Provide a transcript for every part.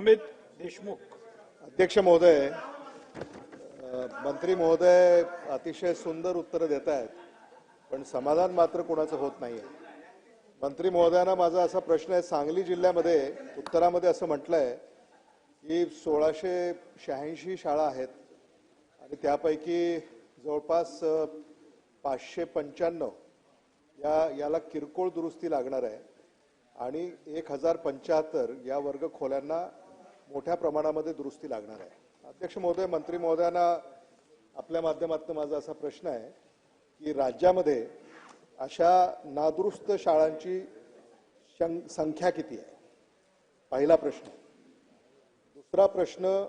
अमित देशमुख. अध्यक्ष महोदय मंत्री महोदय अतिशय सुंदर उत्तरं देत आहेत पण समाधान मात्र कोणाचं होत नाहीये. मंत्री महोदयांना माझा असा प्रश्न आहे सांगली जिल्ह्यामध्ये उत्तरामध्ये असं म्हटलंय की सोळाशे शहाऐंशी शाळा आहेत आणि त्यापैकी जवळपास पाचशे पंच्याण्णव या याला किरकोळ दुरुस्ती लागणार आहे आणि एक हजार पंच्याहत्तर या वर्ग खोल्यांना मोठ्या प्रमाणामध्ये दुरुस्ती लागणार आहे. अध्यक्ष महोदय मंत्री महोदयांना आपल्या माध्यमातून माझा असा प्रश्न आहे की राज्यामध्ये अशा नादुरुस्त शाळांची शं- संख्या किती आहे? पहिला प्रश्न. दुसरा प्रश्न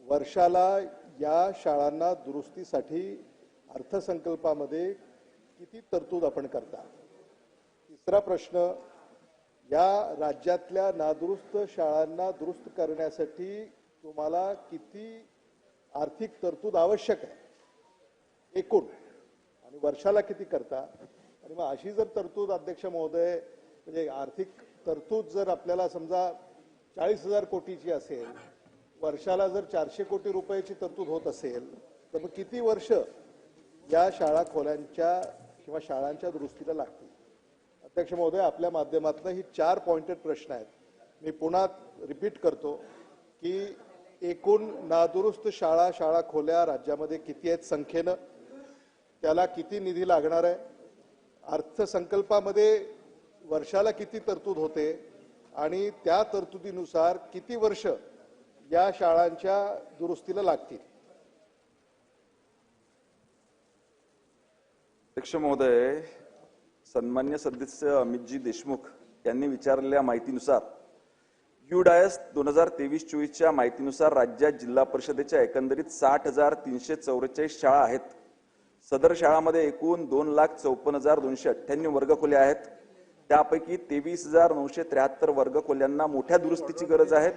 वर्षाला या शाळांना दुरुस्तीसाठी अर्थसंकल्पामध्ये किती तरतूद आपण करता? तिसरा प्रश्न या राज्यातल्या नादुरुस्त शाळांना दुरुस्त करण्यासाठी तुम्हाला किती आर्थिक तरतूद आवश्यक आहे? एकूण. आणि वर्षाला किती करता? आणि मग अशी जर तरतूद अध्यक्ष महोदय म्हणजे आर्थिक तरतूद जर आपल्याला समजा चाळीस हजार कोटीची असेल वर्षाला जर चारशे कोटी रुपयाची तरतूद होत असेल तर मग किती वर्ष या शाळा खोल्यांच्या किंवा शाळांच्या दुरुस्तीला लागतील? अध्यक्ष महोदय आपल्या माध्यमातून ही चार पॉइंटेड प्रश्न आहेत. मी पुन्हा रिपीट करतो की एकूण नादुरुस्त शाळा शाळा खोल्या राज्यामध्ये किती आहेत संख्येनं? त्याला किती निधी लागणार आहे? अर्थसंकल्पामध्ये वर्षाला किती तरतूद होते? आणि त्या तरतुदीनुसार किती वर्ष या शाळांच्या दुरुस्तीला लागतील? अध्यक्ष महोदय सन्मान्य सदस्य अमितजी देशमुख यांनी विचारलेल्या माहितीनुसार युडायस दोन हजार तेवीस चोवीसच्या माहितीनुसार राज्यात जिल्हा परिषदेच्या एकंदरीत साठ हजार तीनशे चौवेचाळीस शाळा आहेत. सदर शाळामध्ये एकूण दोन लाख चौपन्न हजार दोनशे अठ्ठ्याण्णव वर्गखोल्या आहेत. त्यापैकी तेवीस हजार नऊशे त्र्याहत्तर वर्गखोल्यांना मोठ्या दुरुस्तीची गरज आहे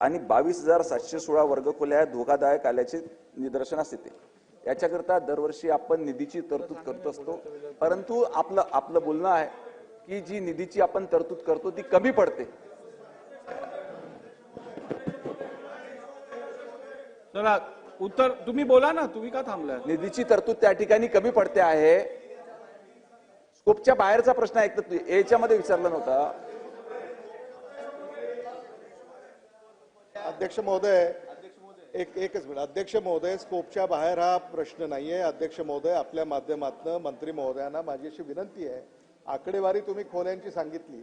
आणि बावीस हजार सातशे सोळा वर्गखोल्या धोकादायक आल्याचे निदर्शनास येते. याच्याकरता दरवर्षी आपण निधीची तरतूद करत असतो. परंतु आपलं आपलं बोलणं आहे की जी निधीची आपण तरतूद करतो ती कमी पडते. चला उत्तर तुम्ही बोला ना तुम्ही का थांबलाय निधीची तरतूद त्या ठिकाणी कमी पडते आहे. स्कोपच्या बाहेरचा प्रश्न आहे एक तर याच्यामध्ये विचारला नव्हता. अध्यक्ष महोदय एक एकच मिनिट. अध्यक्ष महोदय स्कोपच्या बाहेर हा प्रश्न नाही आहे अध्यक्ष महोदय आपल्या माध्यमातून मंत्री महोदयांना माझी अशी विनंती आहे. आकडेवारी तुम्ही खोल्यांची सांगितली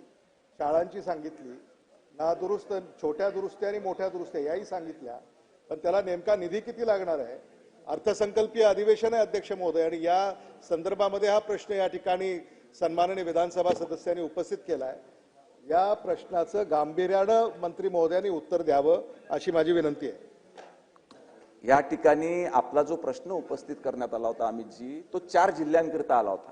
शाळांची सांगितली ना दुरुस्त छोट्या दुरुस्त्या आणि मोठ्या दुरुस्त्या याही सांगितल्या. पण त्याला नेमका निधी किती लागणार आहे? अर्थसंकल्पीय अधिवेशन आहे अध्यक्ष महोदय आणि या संदर्भामध्ये हा प्रश्न या ठिकाणी सन्माननीय विधानसभा सदस्यांनी उपस्थित केला आहे या प्रश्नाचं गांभीर्यानं मंत्री महोदयांनी उत्तर द्यावं अशी माझी विनंती आहे. या ठिकाणी आपला जो प्रश्न उपस्थित करण्यात आला होता अमितजी तो चार जिल्ह्यांकरिता आला होता.